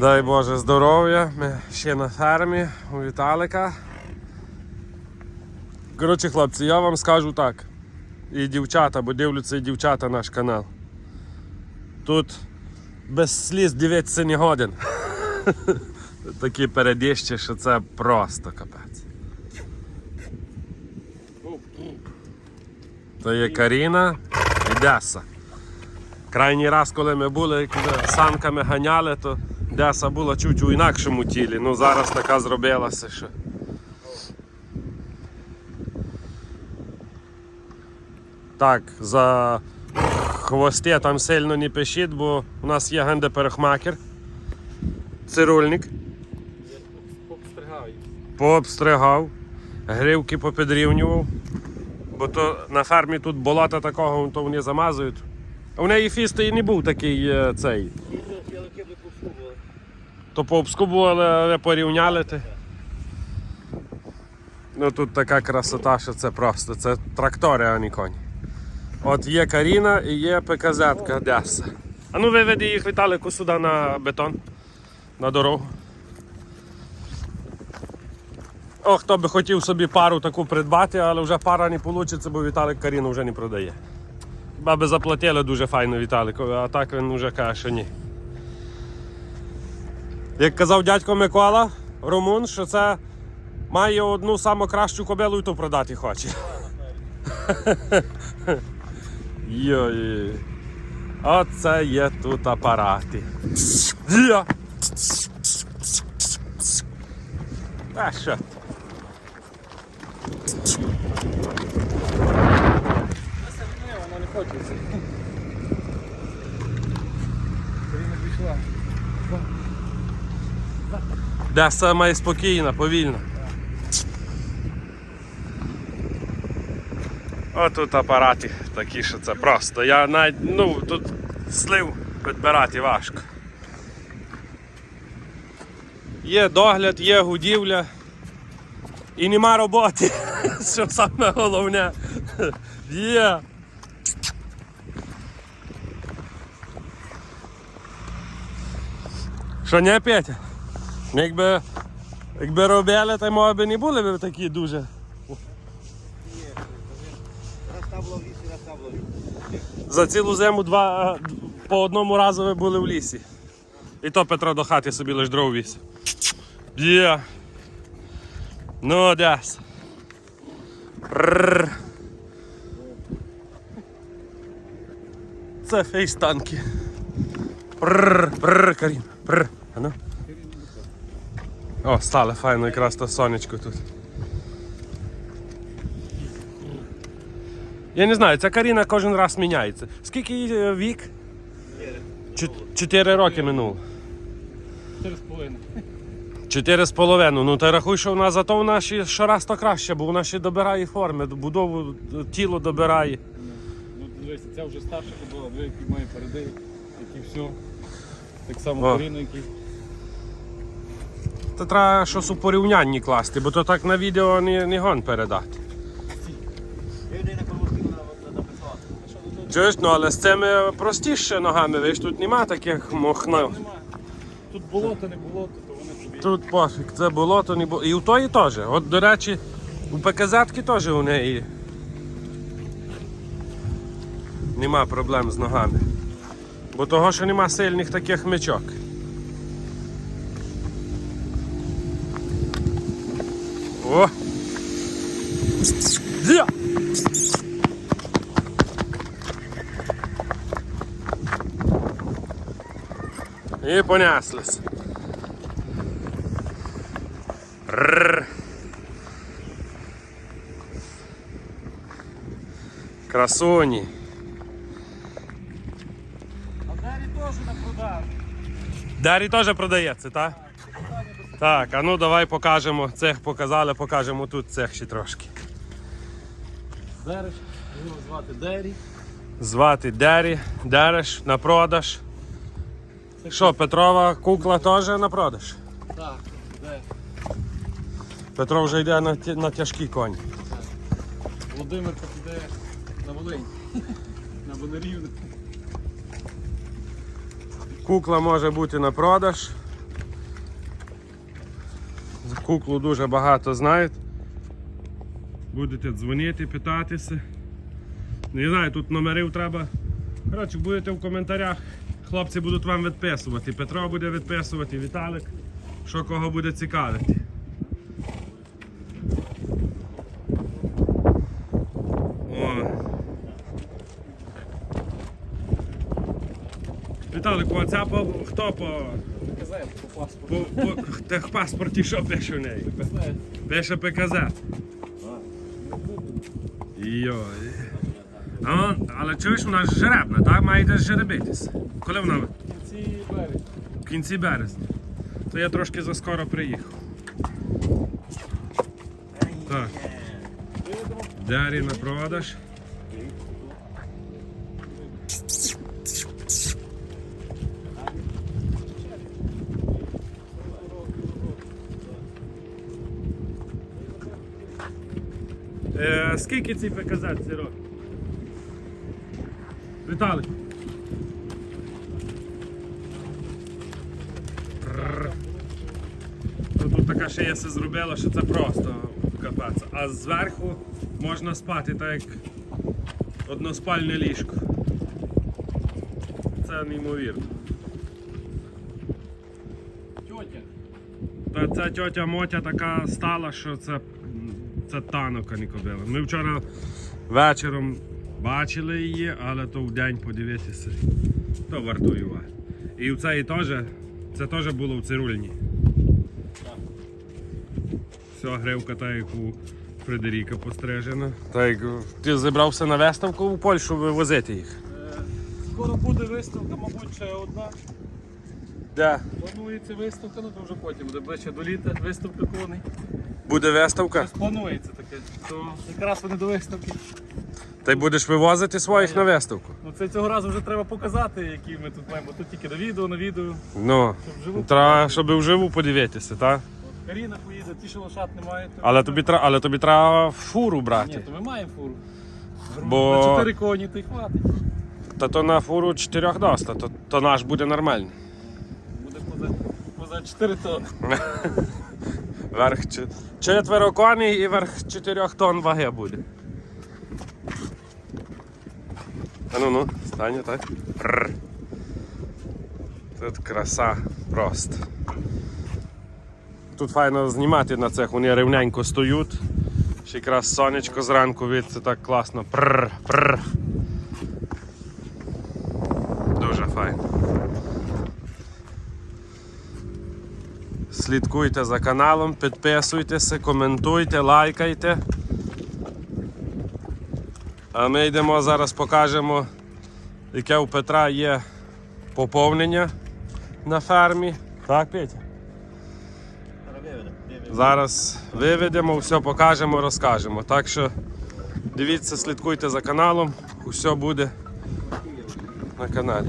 Дай Боже здоров'я. Ми ще на фермі у Віталика. Коротше, хлопці, я вам скажу так. І дівчата, бо дивляться і дівчата наш канал. Тут без сліз дивитися не годен. Такі передіщі, що це просто капець. То є Каріна і Деса. Крайній раз, коли ми були коли санками ганяли, то Деса була чуть у інакшому тілі. Ну зараз така зробилася, що. Так, за хвости там сильно не пишіть, бо у нас є генде перехмакер. Цирульник. Пообстригав, гривки попідрівнював. Бо то на фермі тут болота такого, то вони замазують. В неї фісти і не був такий е, цей. Ялики би. То пообскубували, але порівняли. ти. Ну тут така красота, що це просто. Це трактори, а не коні. От є Каріна і є ПКЗ-ка Деса. А ну виведи їх Віталику сюди на бетон, на дорогу. О, хто би хотів собі пару таку придбати, але вже пара не вийде, бо Віталик Каріну вже не продає. Хіба би заплатили дуже файно Віталикові, а так він вже каже, що ні. Як казав дядько Микола, Румун, що це має одну саму кращу кобилу і ту продати хоче. Йой. Оце є тут апарати. Я. А що? Ні, вона не хоче. Каріна пішла. Де саме спокійно, повільно. О, тут апарати такі, що це просто. Я навіть, ну, тут слив підбирати важко. Є догляд, є гудівля і нема роботи, що саме головне. Є. Що не Петя? Якби, якби робили, то може би не були б такі дуже. За цілу зиму два по одному разу ви були в лісі. І то Петро до хати собі лиш дров віз. Є. Ну, десь. Це фейстанки. Прррр, прррр, Карін. Прррр. А ну. О, стали файно якраз то сонечко тут. Я не знаю, ця Каріна кожен раз міняється. Скільки їй е, вік? Чотири роки минуло. Чотири з половиною. Чотири з половиною. Ну та рахуй, що вона зато вона ще щораз то краще, бо вона ще добирає форми, будову тіло добирає. Ну, дивися, ця вже старша була, дві, які має переди, які все. Так само О. Треба щось у порівнянні класти, бо то так на відео не, не гон передати. Чуєш, ну але з цими простіше ногами, ви ж тут нема таких мохнав. Тут болото, не болото, то вони тобі. Тут пофіг, це болото не було. І у тої теж. От, до речі, у ПКЗ-ки теж у неї. Нема проблем з ногами. Бо того, що нема сильних таких мечок. О! Зя! І понеслись. Рррр. Красуні. А двері теж на продажу. Дарі теж продається, так? Так, а ну давай покажемо. Цех показали, покажемо тут цех ще трошки. Дереш, його звати Дері. Звати Дері, Дереш на продаж. Що, Петрова кукла теж на продаж? Так, де? Петро вже йде на, ті- на тяжкі коні. Володимир піде на Волинь. На Бонарівну. Кукла може бути на продаж. Куклу дуже багато знають. Будете дзвонити, питатися. Не знаю, тут номерів треба. Коротше, будете в коментарях. Хлопці будуть вам відписувати. Петро буде відписувати, Віталик. Що кого буде цікавити. О. Віталику, а по, хто по, Казаєш по паспорту. по, по техпаспорті що пише в неї? Знаєш. Пише ПКЗ. Йой. А, але чуєш, вона ж жеребна, так? Має десь жеребитись. Коли вона? В кінці березня. В кінці березня. То я трошки заскоро приїхав. Так. Дарі на продаж. Скільки ці ПКЗ ці роки? Віталик. Ну, Тут така ще є зробила, що це просто капець. А зверху можна спати так як односпальне ліжко. Це неймовірно. Тьотя. Та ця тьотя Мотя така стала, що це, це танок, а не кобила. Ми вчора вечором бачили її, але то в день подивитися, то вартує уваги. І в цей теж, це теж було в цирульні. Все, гривка та як у Фредеріка пострижена. Так, ти зібрався на виставку в Польщу вивозити їх. Е, Скоро буде виставка, мабуть, ще одна. Де? Планується виставка, ну то вже потім буде ближче до літа виставка коней. Буде виставка. Планується таке. То якраз вони до виставки. Ти будеш вивозити своїх на виставку. Ну це цього разу вже треба показати, які ми тут маємо. Тут тільки на відео, на відео. Ну, Щоб треба, щоб вживу подивитися, так? Каріна поїде, ті, що лошад немає. То... Але тобі, тра- але тобі треба фуру брати. Ні, то ми маємо фуру. Бо- На чотири коні, то й хватить. Та то на фуру чотирьох доста, то, то наш буде нормальний. Буде поза, поза 4 тонни. Верх четверо коней і верх 4 тонн ваги буде. А ну ну, стань так. Пррр. Тут краса просто. Тут файно знімати на цих, вони рівненько стоять. Ще якраз сонечко зранку від, це так класно. Пррр, пррр. Дуже файно. Слідкуйте за каналом, підписуйтеся, коментуйте, лайкайте. А ми йдемо зараз покажемо, яке у Петра є поповнення на фермі. Так, Петя? Зараз виведемо, все покажемо, розкажемо. Так що дивіться, слідкуйте за каналом, усе буде на каналі.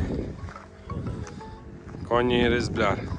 Коні і різбляр.